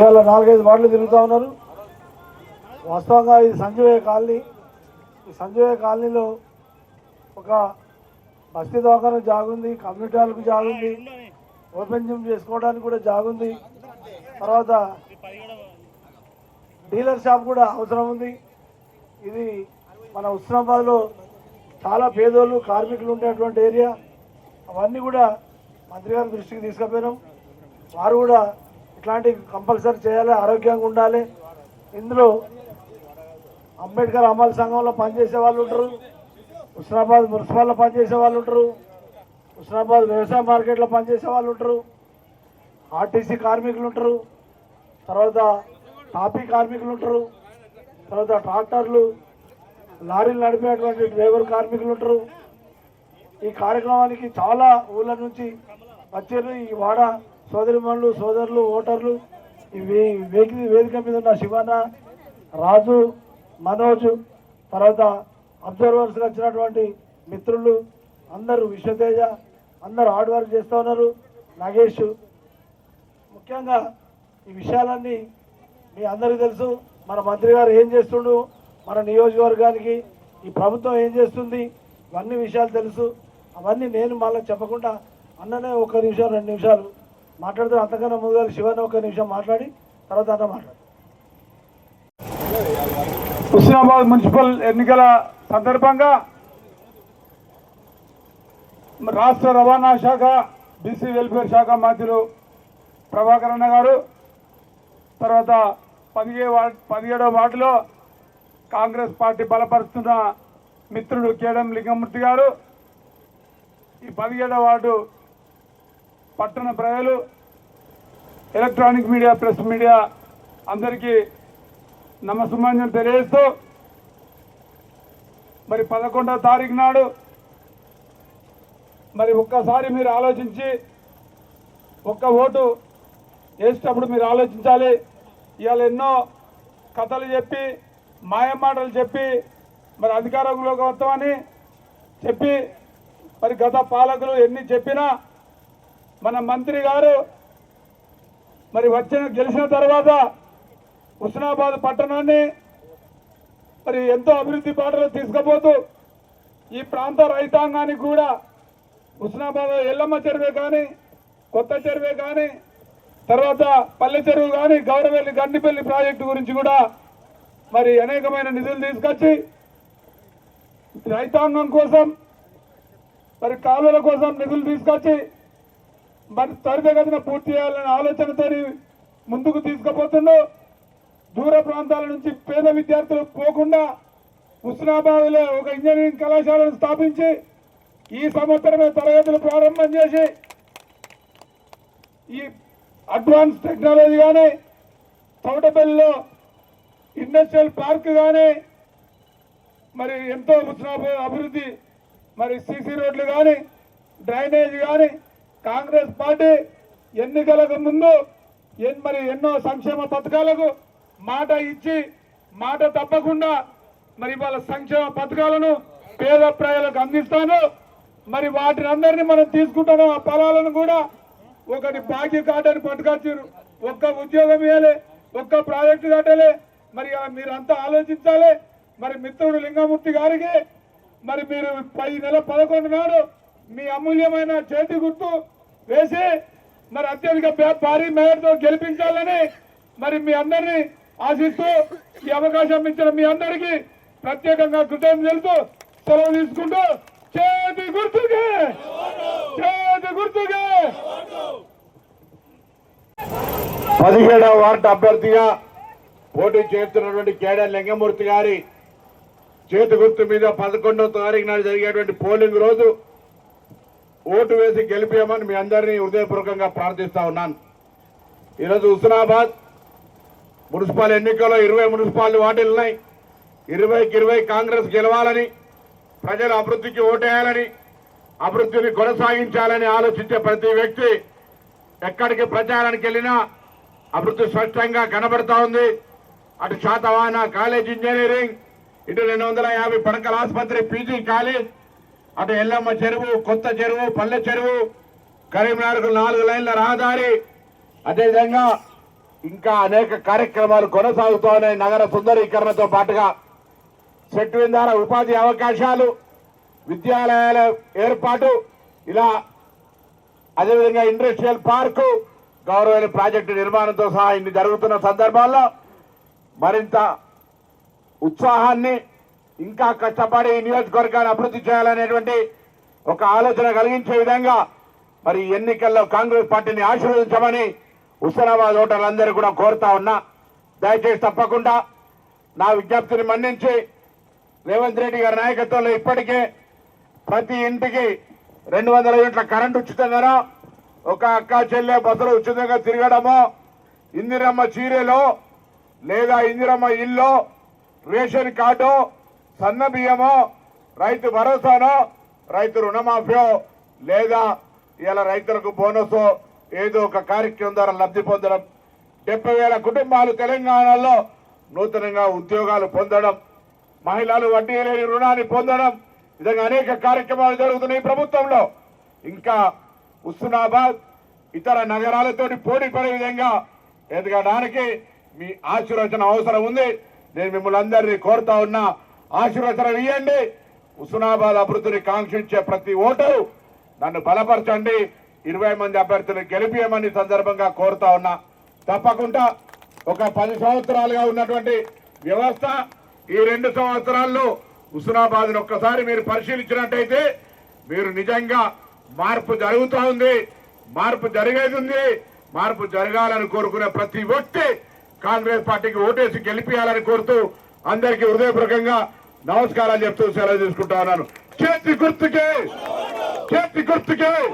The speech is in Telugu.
ఇవాళ నాలుగైదు వార్డులు తిరుగుతూ ఉన్నారు. వాస్తవంగా ఇది సంజీవయ్య కాలనీ. ఈ సంజీవయ్య కాలనీలో ఒక బస్తీ దవాఖాన జాగుంది కమ్యూనిటీ హాల్కు జాగుంది. ఓపెన్ జిమ్ చేసుకోవడానికి కూడా జాగుంది. తర్వాత డీలర్ షాప్ కూడా అవసరం ఉంది. ఇది మన ఉస్మానాబాద్లో చాలా పేదోళ్ళు కార్మికులు ఉండేటువంటి ఏరియా. అవన్నీ కూడా మంత్రి గారి దృష్టికి తీసుకుపోయినాం. వారు కూడా ఇట్లాంటివి కంపల్సరీ చేయాలి ఆరోగ్యంగా ఉండాలి. ఇందులో అంబేద్కర్ అమలు సంఘంలో పనిచేసే వాళ్ళు ఉంటారు. హుస్నాబాద్ మున్సిపాల్లో పనిచేసే వాళ్ళు ఉంటారు. హుస్నాబాద్ వ్యవసాయ మార్కెట్లో పనిచేసే వాళ్ళు ఉంటారు. ఆర్టీసీ కార్మికులు ఉంటారు. తర్వాత టాపీ కార్మికులు ఉంటారు. తర్వాత ట్రాక్టర్లు లారీలు నడిపేటువంటి డ్రైవర్ కార్మికులు ఉంటారు. ఈ కార్యక్రమానికి చాలా ఊళ్ళ నుంచి వచ్చారు. ఈ వాడ సోదరిమణులు సోదరులు ఓటర్లు వేదిక వేదిక మీద ఉన్న శివన్న రాజు మనోజ్ తర్వాత అబ్జర్వర్స్గా వచ్చినటువంటి మిత్రులు అందరూ విశ్వతేజ అందరూ హార్డ్ వర్క్ చేస్తూ ఉన్నారు. నాగేష్ ముఖ్యంగా ఈ విషయాలన్నీ మీ అందరికీ తెలుసు. మన మంత్రి గారు ఏం చేస్తుండు? మన నియోజకవర్గానికి ఈ ప్రభుత్వం ఏం చేస్తుంది? ఇవన్నీ విషయాలు తెలుసు. అవన్నీ నేను మళ్ళీ చెప్పకుండా అన్ననే ఒక నిమిషం రెండు నిమిషాలు మాట్లాడితే అంతకన్నా ముందుగా శివన్న ఒక నిమిషం మాట్లాడి తర్వాత అంతా మాట్లాడు. హుస్నాబాద్ మున్సిపల్ ఎన్నికల సందర్భంగా రాష్ట్ర రవాణా శాఖ బీసీ వెల్ఫేర్ శాఖ మంత్రులు ప్రభాకర్ అన్న గారు తర్వాత పదిహే వార్డ్ పదిహేడవ వార్డులో కాంగ్రెస్ పార్టీ బలపరుస్తున్న మిత్రుడు కేడం లింగమూర్తి గారు ఈ పదిహేడవ వార్డు పట్టణ ప్రజలు ఎలక్ట్రానిక్ మీడియా ప్రెస్ మీడియా అందరికీ నమస్సుమాన్యం తెలియజేస్తూ మరి పదకొండవ తారీఖు నాడు మరి ఒక్కసారి మీరు ఆలోచించి ఒక్క ఓటు వేసేటప్పుడు మీరు ఆలోచించాలి. ఇవాళ ఎన్నో కథలు చెప్పి మాయమాటలు చెప్పి మరి అధికారంలోకి వస్తామని చెప్పి మరి గత పాలకులు ఎన్ని చెప్పినా మన మంత్రి గారు మరి వచ్చిన గెలిచిన తర్వాత హుస్నాబాద్ పట్టణాన్ని మరి ఎంతో అభివృద్ధి బాటలో తీసుకుపోతూ ఈ ప్రాంత రైతాంగానికి కూడా హుస్నాబాద్ ఎల్లమ్మ చెరువే కానీ కొత్త చెరువే కానీ తర్వాత పల్లె చెరువు కానీ గౌరవెల్లి గండిపల్లి ప్రాజెక్టు గురించి కూడా మరి అనేకమైన నిధులు తీసుకొచ్చి రైతాంగం కోసం మరి కాలువల కోసం నిధులు తీసుకొచ్చి మరి త్వరితగతిన పూర్తి చేయాలనే ఆలోచనతో ముందుకు తీసుకుపోతుండో దూర ప్రాంతాల నుంచి పేద విద్యార్థులు పోకుండా హుస్నాబాద్లో ఒక ఇంజనీరింగ్ కళాశాలను స్థాపించి ఈ సంవత్సరమే తరగతులు ప్రారంభం చేసి ఈ అడ్వాన్స్ టెక్నాలజీ కానీ తోటపల్లిలో ఇండస్ట్రియల్ పార్క్ కానీ మరి ఎంతో హుస్నాబాద్ అభివృద్ధి మరి సీసీ రోడ్లు కానీ డ్రైనేజ్ కానీ కాంగ్రెస్ పార్టీ ఎన్నికలకు ముందు మరి ఎన్నో సంక్షేమ పథకాలకు మాట ఇచ్చి మాట తప్పకుండా మరి వాళ్ళ సంక్షేమ పథకాలను పేద ప్రజలకు అందిస్తాను. మరి వాటిని అందరినీ మనం తీసుకుంటాము ఆ పొలాలను కూడా ఒకటి బాకీ కాటని పట్టుకొచ్చారు ఒక్క ఉద్యోగం ఇవ్వలే ఒక్క ప్రాజెక్టు కట్టలే. మరి మీరంతా ఆలోచించాలి. మరి మిత్రుడు లింగమూర్తి గారికి మరి మీరు పది నెల పదకొండు నాడు మీ అమూల్యమైన చేతి గుర్తు వేసి మరి అత్యధిక భారీ మేయర్తో గెలిపించాలని మరి మీ అందరినీ ఆశిస్తూ ఈ అవకాశం ఇచ్చిన మీ అందరికీ ప్రత్యేకంగా కృతజ్ఞతలు తెలుపుతూ సెలవు తీసుకుంటూ చేతి గుర్తుకే! చేతి గుర్తుకే! పదిహేడవ వార్డు అభ్యర్థిగా పోటీ చేస్తున్నటువంటి కేడా లింగమూర్తి గారి చేతి గుర్తు మీద పదకొండవ తారీఖు నాడు జరిగేటువంటి పోలింగ్ రోజు ఓటు వేసి గెలిపేయమని మీ అందరినీ హృదయపూర్వకంగా ప్రార్థిస్తా ఉన్నాను. ఈరోజు హుస్నాబాద్ మున్సిపల్ ఎన్నికల్లో ఇరవై మున్సిపాలిటీ వాటిల్ ఉన్నాయి. ఇరవైకి ఇరవై కాంగ్రెస్ గెలవాలని ప్రజలు అభివృద్ధికి ఓటేయాలని అభివృద్ధిని కొనసాగించాలని ఆలోచించే ప్రతి వ్యక్తి ఎక్కడికి ప్రచారానికి వెళ్ళినా అభివృద్ధి స్పష్టంగా కనబడతా ఉంది. అటు శాతవాహన కాలేజ్ ఇంజనీరింగ్ ఇటు రెండు వందల యాభై పడకల ఆసుపత్రి పీజీ కాలేజ్ అటు ఎల్లమ్మ చెరువు కొత్త చెరువు పల్లె చెరువు కరీంనగర్కు నాలుగు లైన్ల రహదారి. అదేవిధంగా ఇంకా అనేక కార్యక్రమాలు కొనసాగుతూ ఉన్నాయి నగర సుందరీకరణతో పాటుగా చెట్టు ద్వారా ఉపాధి అవకాశాలు విద్యాలయాల ఏర్పాటు ఇలా అదేవిధంగా ఇండస్ట్రియల్ పార్కు గౌరవైన ప్రాజెక్టు నిర్మాణంతో సహా ఇన్ని జరుగుతున్న సందర్భాల్లో మరింత ఉత్సాహాన్ని ఇంకా కష్టపడి ఈ నియోజకవర్గాన్ని అభివృద్ధి చేయాలనేటువంటి ఒక ఆలోచన కలిగించే విధంగా మరి ఈ ఎన్నికల్లో కాంగ్రెస్ పార్టీని ఆశీర్వదించమని హుస్నాబాద్ ఓటర్లందరూ కూడా కోరుతా ఉన్నా. దయచేసి తప్పకుండా నా విజ్ఞప్తిని మన్నించి రేవంత్ రెడ్డి గారి నాయకత్వంలో ఇప్పటికే ప్రతి ఇంటికి రెండు వందల యూనిట్ల కరెంటు ఉచితంగానో ఒక అక్క చెల్లె బస్సులు ఉచితంగా తిరగడమో ఇందిరమ్మ చీరెలో లేదా ఇందిరమ్మ ఇల్లు రేషన్ కార్డు సన్న బియ్యమో రైతు భరోసానో రైతు రుణమాఫీయో లేదా ఇలా రైతులకు బోనస్ ఏదో ఒక కార్యక్రమం ద్వారా లబ్ధి పొందడం. డెబ్బై వేల కుటుంబాలు తెలంగాణలో నూతనంగా ఉద్యోగాలు పొందడం మహిళలు వడ్డీ లేని రుణాన్ని పొందడం. విధంగా అనేక కార్యక్రమాలు జరుగుతున్నాయి ప్రభుత్వంలో. ఇంకా హుస్నాబాద్ ఇతర నగరాలతో పోటీ పడే విధంగా ఎదగడానికి మీ ఆశీర్వచన అవసరం ఉంది. నేను మిమ్మల్ని అందరినీ కోరుతా ఉన్నా. ఆశీర్వచనం ఇవ్వండి హుస్నాబాద్ అభివృద్ధిని కాంక్షించే ప్రతి ఓటరు నన్ను బలపరచండి. ఇరవై మంది అభ్యర్థులు గెలిపియమని సందర్భంగా కోరుతా ఉన్నా. తప్పకుండా ఒక పది సంవత్సరాలుగా ఉన్నటువంటి వ్యవస్థ ఈ రెండు సంవత్సరాల్లో హుస్నాబాద్ ఒక్కసారి మీరు పరిశీలించినట్టయితే మీరు నిజంగా మార్పు జరుగుతూ ఉంది. మార్పు జరిగేది ఉంది. మార్పు జరగాలని కోరుకునే ప్రతి వ్యక్తి కాంగ్రెస్ పార్టీకి ఓటేసి గెలిపియాలని కోరుతూ అందరికీ హృదయపూర్వకంగా నమస్కారాలు చెప్తూ సెలవు తీసుకుంటా ఉన్నాను. చేతి గుర్తుకే! చేతి గుర్తుకే!